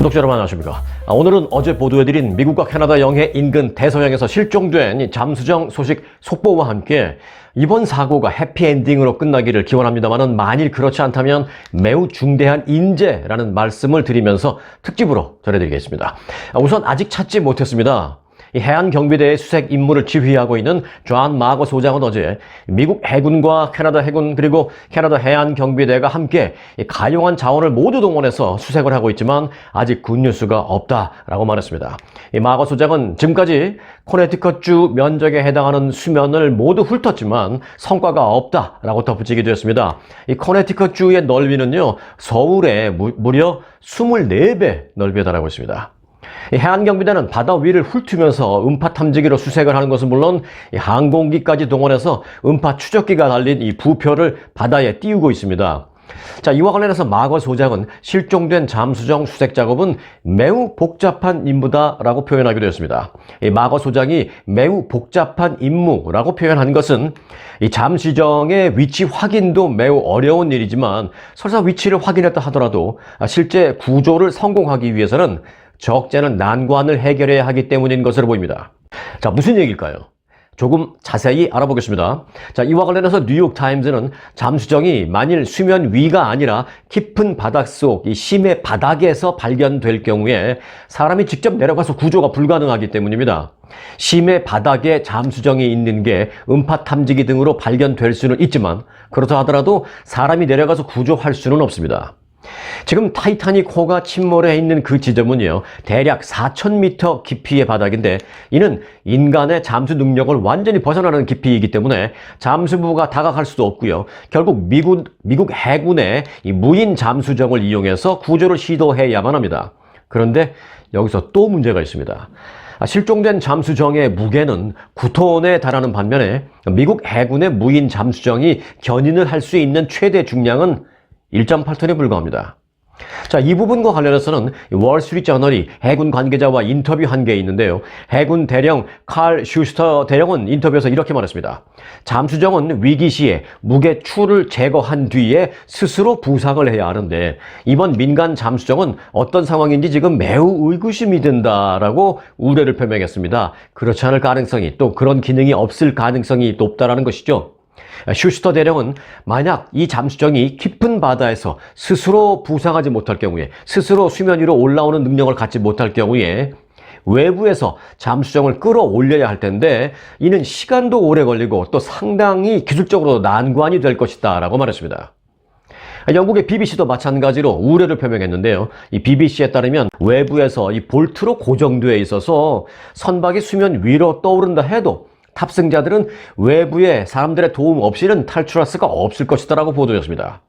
구독자 여러분 안녕하십니까? 아, 오늘은 어제 보도해드린 미국과 캐나다 영해 인근 대서양에서 실종된 이 잠수정 소식 속보와 함께 이번 사고가 해피엔딩으로 끝나기를 기원합니다만 만일 그렇지 않다면 매우 중대한 인재라는 말씀을 드리면서 특집으로 전해드리겠습니다. 아, 우선 아직 찾지 못했습니다. 이 해안 경비대의 수색 임무를 지휘하고 있는 존 마거 소장은 어제 미국 해군과 캐나다 해군 그리고 캐나다 해안 경비대가 함께 이 가용한 자원을 모두 동원해서 수색을 하고 있지만 아직 굿뉴스가 없다라고 말했습니다. 이 마거 소장은 지금까지 코네티컷주 면적에 해당하는 수면을 모두 훑었지만 성과가 없다라고 덧붙이기도 했습니다. 이 코네티컷주의 넓이는요 서울의 무, 무려 24배 넓이에 달하고 있습니다. 이 해안경비대는 바다 위를 훑으면서 음파 탐지기로 수색을 하는 것은 물론 이 항공기까지 동원해서 음파 추적기가 달린 이 부표를 바다에 띄우고 있습니다. 자, 이와 관련해서 마거 소장은 실종된 잠수정 수색 작업은 매우 복잡한 임무다라고 표현하기도 했습니다. 이 마거 소장이 매우 복잡한 임무라고 표현한 것은 이 잠수정의 위치 확인도 매우 어려운 일이지만 설사 위치를 확인했다 하더라도 실제 구조를 성공하기 위해서는 적재는 난관을 해결해야 하기 때문인 것으로 보입니다. 자, 무슨 얘기일까요? 조금 자세히 알아보겠습니다. 자, 이와 관련해서 뉴욕타임즈는 잠수정이 만일 수면 위가 아니라 깊은 바닷속 이 심해 바닥에서 발견될 경우에 사람이 직접 내려가서 구조가 불가능하기 때문입니다. 심해 바닥에 잠수정이 있는 게 음파 탐지기 등으로 발견될 수는 있지만 그렇다 하더라도 사람이 내려가서 구조할 수는 없습니다. 지금 타이타닉 호가 침몰해 있는 그 지점은요 대략 4,000m 깊이의 바닥인데 이는 인간의 잠수 능력을 완전히 벗어나는 깊이이기 때문에 잠수부가 다가갈 수도 없고요. 결국 미국, 미국 해군의 이 무인 잠수정을 이용해서 구조를 시도해야만 합니다. 그런데 여기서 또 문제가 있습니다. 아, 실종된 잠수정의 무게는 9톤에 달하는 반면에 미국 해군의 무인 잠수정이 견인을 할 수 있는 최대 중량은 1.8톤에 불과합니다. 자, 이 부분과 관련해서는 월스트리트 저널이 해군 관계자와 인터뷰한 게 있는데요. 해군 대령 칼 슈스터 대령은 인터뷰에서 이렇게 말했습니다. 잠수정은 위기 시에 무게 추를 제거한 뒤에 스스로 부상을 해야 하는데 이번 민간 잠수정은 어떤 상황인지 지금 매우 의구심이 든다라고 우려를 표명했습니다. 그렇지 않을 가능성이 또 그런 기능이 없을 가능성이 높다라는 것이죠. 슈스터 대령은 만약 이 잠수정이 깊은 바다에서 스스로 부상하지 못할 경우에 스스로 수면 위로 올라오는 능력을 갖지 못할 경우에 외부에서 잠수정을 끌어올려야 할 텐데 이는 시간도 오래 걸리고 또 상당히 기술적으로 난관이 될 것이다 라고 말했습니다. 영국의 BBC도 마찬가지로 우려를 표명했는데요. 이 BBC에 따르면 외부에서 이 볼트로 고정되어 있어서 선박이 수면 위로 떠오른다 해도 탑승자들은 외부의 사람들의 도움 없이는 탈출할 수가 없을 것이다라고 보도했습니다.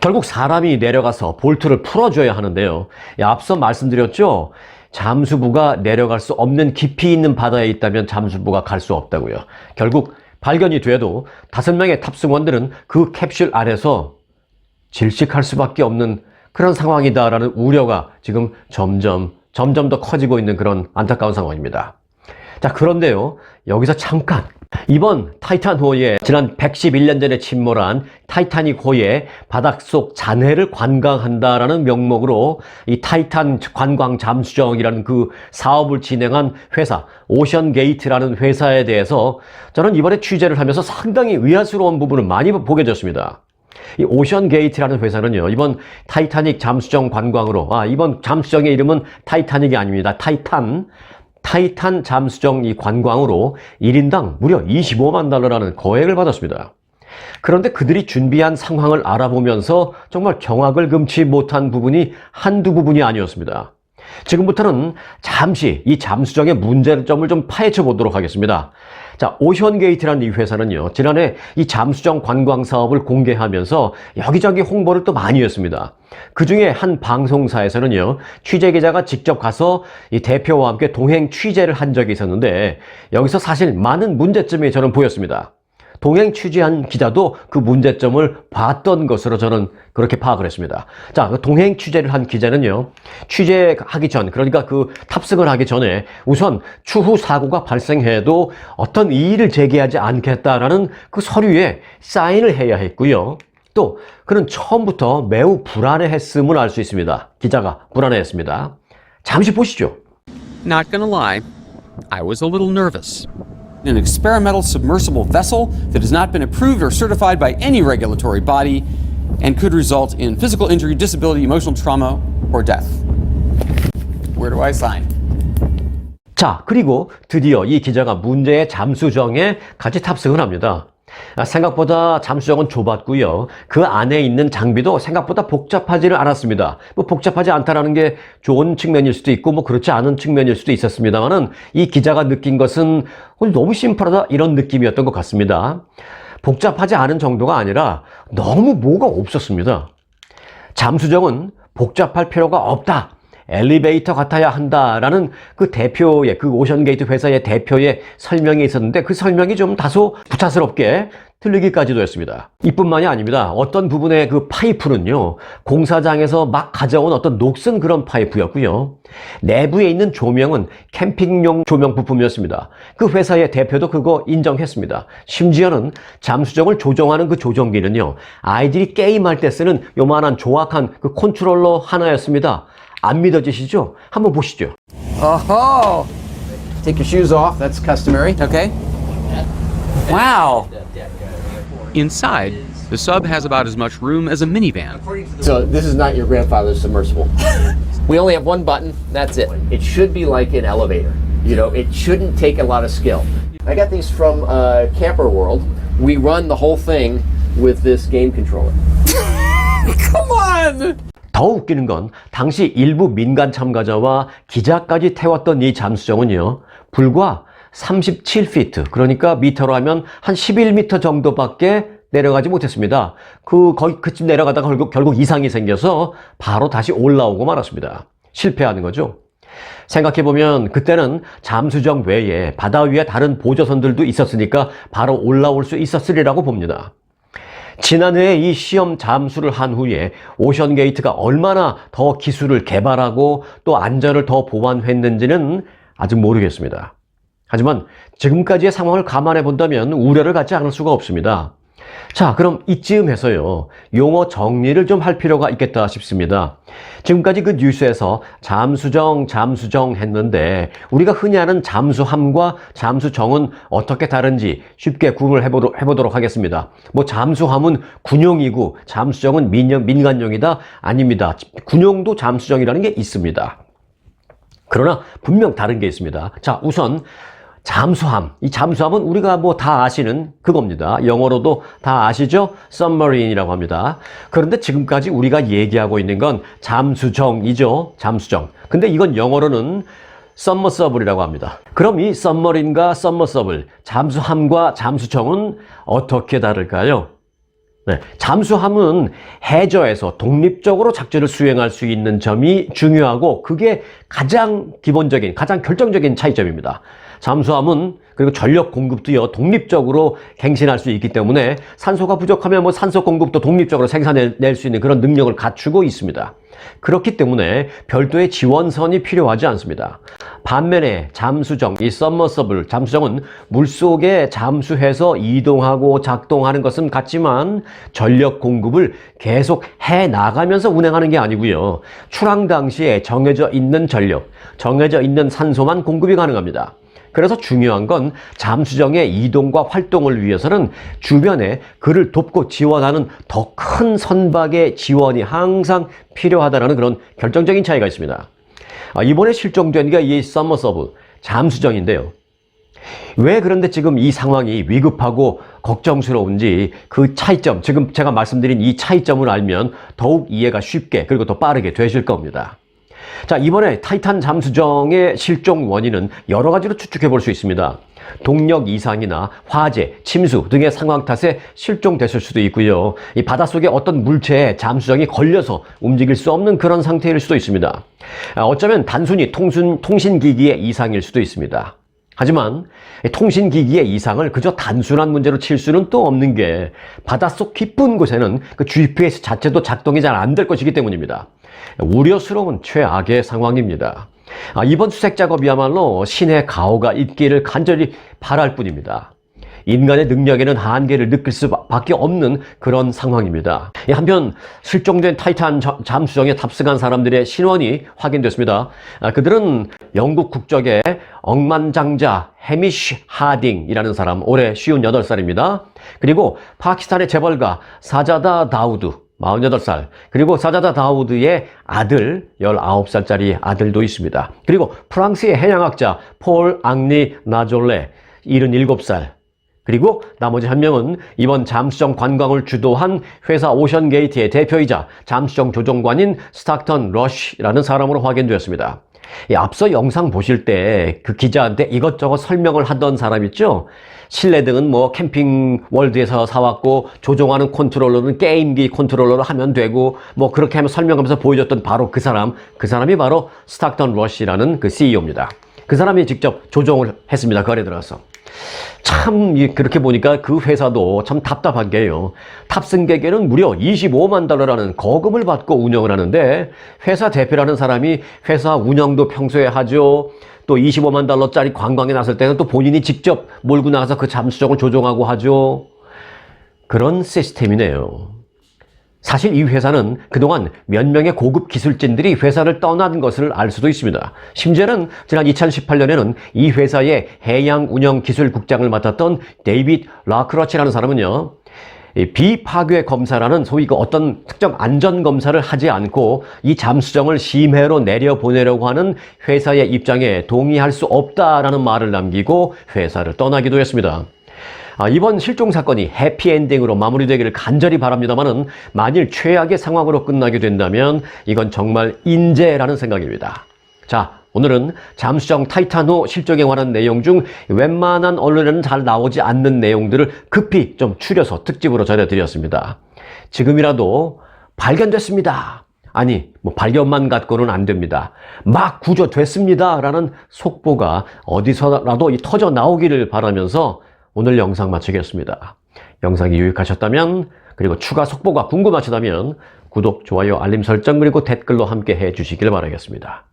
결국 사람이 내려가서 볼트를 풀어줘야 하는데요. 앞서 말씀드렸죠. 잠수부가 내려갈 수 없는 깊이 있는 바다에 있다면 잠수부가 갈 수 없다고요. 결국 발견이 돼도 다섯 명의 탑승원들은 그 캡슐 안에서 질식할 수밖에 없는 그런 상황이다라는 우려가 지금 점점 점점 더 커지고 있는 그런 안타까운 상황입니다. 자, 그런데요. 여기서 잠깐 이번 타이탄 호에 지난 111년 전에 침몰한 타이타닉 호의 바닥속 잔해를 관광한다라는 명목으로 이 타이탄 관광 잠수정이라는 그 사업을 진행한 회사 오션 게이트라는 회사에 대해서 저는 이번에 취재를 하면서 상당히 의아스러운 부분을 많이 보게 됐습니다. 이 오션 게이트라는 회사는요, 이번 타이타닉 잠수정 관광으로, 아, 이번 잠수정의 이름은 타이타닉이 아닙니다. 타이탄. 타이탄 잠수정 이 관광으로 1인당 무려 25만 달러라는 거액을 받았습니다. 그런데 그들이 준비한 상황을 알아보면서 정말 경악을 금치 못한 부분이 한두 부분이 아니었습니다. 지금부터는 잠시 이 잠수정의 문제점을 좀 파헤쳐 보도록 하겠습니다. 자, 오션게이트라는 이 회사는요, 지난해 이 잠수정 관광 사업을 공개하면서 여기저기 홍보를 또 많이 했습니다. 그 중에 한 방송사에서는요, 취재 기자가 직접 가서 이 대표와 함께 동행 취재를 한 적이 있었는데, 여기서 사실 많은 문제점이 저는 보였습니다. 동행 취재한 기자도 그 문제점을 봤던 것으로 저는 그렇게 파악을 했습니다. 자, 그 동행 취재를 한 기자는요, 취재하기 전, 그러니까 그 탑승을 하기 전에 우선 추후 사고가 발생해도 어떤 이의를 제기하지 않겠다라는 그 서류에 사인을 해야 했고요. 또 그는 처음부터 매우 불안해했음을 알 수 있습니다. 기자가 불안해했습니다. 잠시 보시죠. Not gonna lie, I was a little nervous. An experimental submersible vessel that has not been approved or certified by any regulatory body and could result in physical injury, disability, emotional trauma, or death. Where do I sign? 자, 그리고 드디어 이 기자가 문제의 잠수정에 같이 탑승을 합니다. 아, 생각보다 잠수정은 좁았고요. 그 안에 있는 장비도 생각보다 복잡하지는 않았습니다. 뭐 복잡하지 않다라는 게 좋은 측면일 수도 있고 뭐 그렇지 않은 측면일 수도 있었습니다만은 이 기자가 느낀 것은 어, 너무 심플하다 이런 느낌이었던 것 같습니다. 복잡하지 않은 정도가 아니라 너무 뭐가 없었습니다. 잠수정은 복잡할 필요가 없다. 엘리베이터 같아야 한다라는 그 대표의 그 오션게이트 회사의 대표의 설명이 있었는데 그 설명이 좀 다소 부차스럽게 틀리기까지도 했습니다. 이뿐만이 아닙니다. 어떤 부분의 그 파이프는요, 공사장에서 막 가져온 어떤 녹슨 그런 파이프였고요. 내부에 있는 조명은 캠핑용 조명 부품이었습니다. 그 회사의 대표도 그거 인정했습니다. 심지어는 잠수정을 조정하는 그 조정기는요, 아이들이 게임할 때 쓰는 요만한 조악한 그 컨트롤러 하나였습니다. 안 믿어지시죠? 한번 보시죠. Oh, take your shoes off. That's customary. Okay. Wow. Inside, the sub has about as much room as a minivan. So this is not your grandfather's submersible. we only have one button. That's it. It should be like an elevator. You know, it shouldn't take a lot of skill. I got these from uh, Camper World. We run the whole thing with this game controller. Come on! 더 웃기는 건 당시 일부 민간 참가자와 기자까지 태웠던 이 잠수정은요, 불과 37피트, 그러니까 미터로 하면 한 11미터 정도밖에 내려가지 못했습니다. 그, 거의 그쯤 내려가다가 결국, 결국 이상이 생겨서 바로 다시 올라오고 말았습니다. 실패하는 거죠. 생각해보면 그때는 잠수정 외에 바다 위에 다른 보조선들도 있었으니까 바로 올라올 수 있었으리라고 봅니다. 지난해 이 시험 잠수를 한 후에 오션게이트가 얼마나 더 기술을 개발하고 또 안전을 더 보완했는지는 아직 모르겠습니다. 하지만 지금까지의 상황을 감안해 본다면 우려를 갖지 않을 수가 없습니다. 자, 그럼 이쯤 해서요, 용어 정리를 좀 할 필요가 있겠다 싶습니다. 지금까지 그 뉴스에서 잠수정, 잠수정 했는데, 우리가 흔히 아는 잠수함과 잠수정은 어떻게 다른지 쉽게 구분을 해보도록, 해보도록 하겠습니다. 뭐, 잠수함은 군용이고, 잠수정은 민영, 민간용이다? 아닙니다. 군용도 잠수정이라는 게 있습니다. 그러나 분명 다른 게 있습니다. 자, 우선 잠수함. 이 잠수함은 우리가 뭐 다 아시는 그겁니다. 영어로도 다 아시죠? submarine이라고 합니다. 그런데 지금까지 우리가 얘기하고 있는 건 잠수정이죠. 잠수정. 근데 이건 영어로는 submersible이라고 합니다. 그럼 이 submarine과 submersible, 잠수함과 잠수정은 어떻게 다를까요? 네, 잠수함은 해저에서 독립적으로 작전을 수행할 수 있는 점이 중요하고 그게 가장 기본적인, 가장 결정적인 차이점입니다. 잠수함은 그리고 전력 공급도요 독립적으로 갱신할 수 있기 때문에 산소가 부족하면 뭐 산소 공급도 독립적으로 생산해낼 수 있는 그런 능력을 갖추고 있습니다. 그렇기 때문에 별도의 지원선이 필요하지 않습니다. 반면에 잠수정, 이 submersible 잠수정은 물속에 잠수해서 이동하고 작동하는 것은 같지만 전력 공급을 계속 해 나가면서 운행하는 게 아니고요. 출항 당시에 정해져 있는 전력, 정해져 있는 산소만 공급이 가능합니다. 그래서 중요한 건 잠수정의 이동과 활동을 위해서는 주변에 그를 돕고 지원하는 더 큰 선박의 지원이 항상 필요하다는 그런 결정적인 차이가 있습니다. 아, 이번에 실종된 게 이 서머서브 잠수정인데요. 왜 그런데 지금 이 상황이 위급하고 걱정스러운지 그 차이점, 지금 제가 말씀드린 이 차이점을 알면 더욱 이해가 쉽게 그리고 더 빠르게 되실 겁니다. 자, 이번에 타이탄 잠수정의 실종 원인은 여러 가지로 추측해 볼 수 있습니다. 동력 이상이나 화재, 침수 등의 상황 탓에 실종됐을 수도 있고요. 이 바닷속에 어떤 물체에 잠수정이 걸려서 움직일 수 없는 그런 상태일 수도 있습니다. 아, 어쩌면 단순히 통신, 통신기기의 이상일 수도 있습니다. 하지만 통신기기의 이상을 그저 단순한 문제로 칠 수는 또 없는 게 바닷속 깊은 곳에는 그 GPS 자체도 작동이 잘 안 될 것이기 때문입니다. 우려스러운 최악의 상황입니다. 아, 이번 수색 작업이야말로 신의 가호가 있기를 간절히 바랄 뿐입니다. 인간의 능력에는 한계를 느낄 수밖에 없는 그런 상황입니다. 이 한편 실종된 타이탄 저- 잠수정에 탑승한 사람들의 신원이 확인됐습니다. 아, 그들은 영국 국적의 억만장자 해미쉬 하딩이라는 사람, 올해 58살입니다. 그리고 파키스탄의 재벌가 사자다 다우드 48살. 그리고 사자다 다우드의 아들, 19살짜리 아들도 있습니다. 그리고 프랑스의 해양학자 폴 앙리 나졸레, 77살. 그리고 나머지 한 명은 이번 잠수정 관광을 주도한 회사 오션게이트의 대표이자 잠수정 조종관인 스타크턴 러쉬라는 사람으로 확인되었습니다. 이 앞서 영상 보실 때 그 기자한테 이것저것 설명을 하던 사람 있죠? 실내 등은 뭐 캠핑 월드에서 사왔고 조종하는 컨트롤러는 게임기 컨트롤러로 하면 되고 뭐 그렇게 하면 설명하면서 보여줬던 바로 그 사람 그 사람이 바로 스타크턴 러쉬라는 그 CEO입니다. 그 사람이 직접 조종을 했습니다. 거래 들어가서. 참 이- 그렇게 보니까 그 회사도 참 답답한 게요. 탑승객에는 무려 25만 달러라는 거금을 받고 운영을 하는데 회사 대표라는 사람이 회사 운영도 평소에 하죠. 또 25만 달러짜리 관광에 나설 때는 또 본인이 직접 몰고 나가서 그 잠수정을 조종하고 하죠. 그런 시스템이네요. 사실 이 회사는 그동안 몇 명의 고급 기술진들이 회사를 떠난 것을 알 수도 있습니다. 심지어는 지난 2018년에는 이 회사의 해양 운영 기술 국장을 맡았던 데이빗 라크러치라는 사람은요. 이 비파괴 검사라는 소위 그 어떤 특정 안전 검사를 하지 않고 이 잠수정을 심해로 내려 보내려고 하는 회사의 입장에 동의할 수 없다라는 말을 남기고 회사를 떠나기도 했습니다. 아, 이번 실종 사건이 해피엔딩으로 마무리되기를 간절히 바랍니다만은 만일 최악의 상황으로 끝나게 된다면 이건 정말 인재라는 생각입니다. 자, 오늘은 잠수정 타이탄 호 실종에 관한 내용 중 웬만한 언론에는 잘 나오지 않는 내용들을 급히 좀 추려서 특집으로 전해드렸습니다. 지금이라도 발견됐습니다. 아니, 뭐 발견만 갖고는 안 됩니다. 막 구조됐습니다. 라는 속보가 어디서라도 이 터져 나오기를 바라면서 오늘 영상 마치겠습니다. 영상이 유익하셨다면 그리고 추가 속보가 궁금하시다면 구독, 좋아요, 알림 설정 그리고 댓글로 함께 해 주시길 바라겠습니다.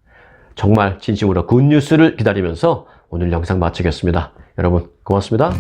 정말 진심으로 굿뉴스를 기다리면서 오늘 영상 마치겠습니다. 여러분 고맙습니다.